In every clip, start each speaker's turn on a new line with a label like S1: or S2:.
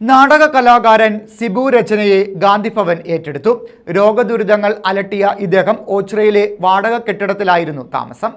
S1: നാടക കലാകാരൻ സിബു രചനയെ ഗാന്ധിഭവൻ ഏറ്റെടുത്തു. രോഗദുരിതങ്ങൾ അലട്ടിയ ഇദ്ദേഹം ഓച്ചിറയിലെ വാടക കെട്ടിടത്തിലായിരുന്നു താമസം.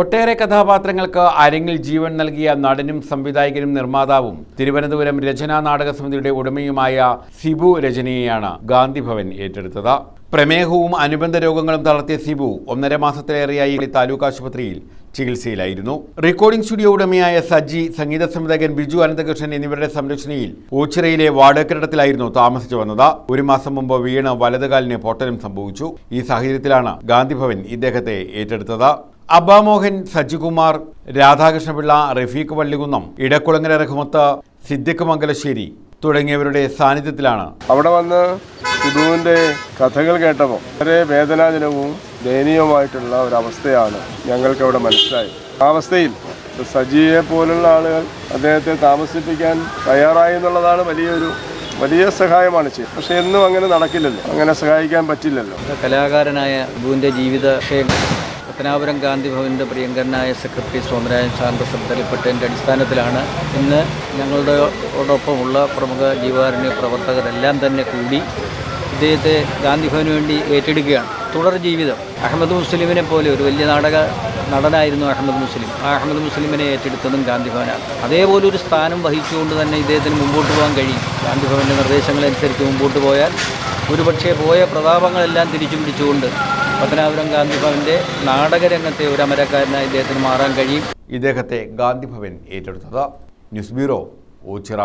S2: ഒട്ടേറെ കഥാപാത്രങ്ങൾക്ക് അരങ്ങിൽ ജീവൻ നൽകിയ നടനും സംവിധായകനും നിർമ്മാതാവും തിരുവനന്തപുരം രചനാ നാടക സമിതിയുടെ ഉടമയുമായ സിബു രചനയെയാണ് ഗാന്ധിഭവൻ ഏറ്റെടുത്തത്. പ്രമേഹവും അനുബന്ധ രോഗങ്ങളും തളർത്തിയ സിബു ഒന്നര മാസത്തിലേറെയായി താലൂക്ക് ആശുപത്രിയിൽ ചികിത്സയിലായിരുന്നു. റെക്കോർഡിംഗ് സ്റ്റുഡിയോ ഉടമയായ സജി സംഗീത സംവിധായകൻ ബിജു അനന്തകൃഷ്ണൻ എന്നിവരുടെ സംരക്ഷണയിൽ ഓച്ചിറയിലെ വാടകക്കിടത്തിലായിരുന്നു താമസിച്ചു വന്നത്. ഒരു മാസം മുമ്പ് വീണ വലതുകാലിന് പൊട്ടലും സംഭവിച്ചു. ഈ സാഹചര്യത്തിലാണ് ഗാന്ധിഭവൻ ഇദ്ദേഹത്തെ ഏറ്റെടുത്തത്. അബ്ബാമോഹൻ സജികുമാർ രാധാകൃഷ്ണപിള്ള റഫീഖ് വള്ളികുന്നം ഇടക്കുളങ്ങര റഹ്മത്ത് സിദ്ദിഖ് മംഗലശ്ശേരി തുടങ്ങിയവരുടെ സാന്നിധ്യത്തിലാണ്.
S3: അവിടെ വന്ന് സിധുവിന്റെ കഥകൾ കേട്ടപ്പോൾ വളരെ വേദനാജനകവും ദയനീയവുമായിട്ടുള്ള ഒരവസ്ഥയാണ് ഞങ്ങൾക്ക് അവിടെ മനസ്സിലായത്. ആ അവസ്ഥയിൽ സജിയെ പോലുള്ള ആളുകൾ അദ്ദേഹത്തെ താമസിപ്പിക്കാൻ തയ്യാറായി എന്നുള്ളതാണ് വലിയൊരു വലിയ സഹായമാണ് ചെയ്യുന്നത് പക്ഷെ എന്നും അങ്ങനെ നടക്കില്ലല്ലോ. അങ്ങനെ സഹായിക്കാൻ പറ്റില്ലല്ലോ.
S4: കലാകാരനായ ബുവിന്റെ ജീവിത വിഷയങ്ങൾ പത്തനാപുരം ഗാന്ധി ഭവന്റെ പ്രിയങ്കരനായ സെക്രട്ടറി സോമരാജൻ സാറിന്റെ ശ്രദ്ധയിൽപ്പെട്ടതിന്റെ അടിസ്ഥാനത്തിലാണ് ഇന്ന് ഞങ്ങളുടെ ഞങ്ങളുടെയോടൊപ്പമുള്ള പ്രമുഖ ജീവകാരുണ്യ പ്രവർത്തകരെല്ലാം തന്നെ കൂടി ഇദ്ദേഹത്തെ ഗാന്ധി ഭവന് വേണ്ടി ഏറ്റെടുക്കുകയാണ്. തുടർ ജീവിതം. അഹമ്മദ് മുസ്ലിമിനെ പോലെ ഒരു വലിയ നാടക നടനായിരുന്നു അഹമ്മദ് മുസ്ലിം. ആ അഹമ്മദ് മുസ്ലിമിനെ ഏറ്റെടുത്തതും ഗാന്ധി ഭവനാണ് അതേപോലെ ഒരു സ്ഥാനം വഹിച്ചുകൊണ്ട് തന്നെ ഇദ്ദേഹത്തിന് മുമ്പോട്ട് പോകാൻ കഴിയും. ഗാന്ധിഭവന്റെ നിർദ്ദേശങ്ങളനുസരിച്ച് മുമ്പോട്ട് പോയാൽ ഒരുപക്ഷെ പോയ പ്രതാപങ്ങളെല്ലാം തിരിച്ചു പിടിച്ചുകൊണ്ട് പത്തനാപുരം ഗാന്ധിഭവന്റെ നാടകരംഗത്തെ ഒരു അമരക്കാരനായി ഇദ്ദേഹത്തിന് മാറാൻ കഴിയും.
S2: ഇദ്ദേഹത്തെ ഗാന്ധിഭവൻ ഏറ്റെടുത്തത്. News bureau Ochira.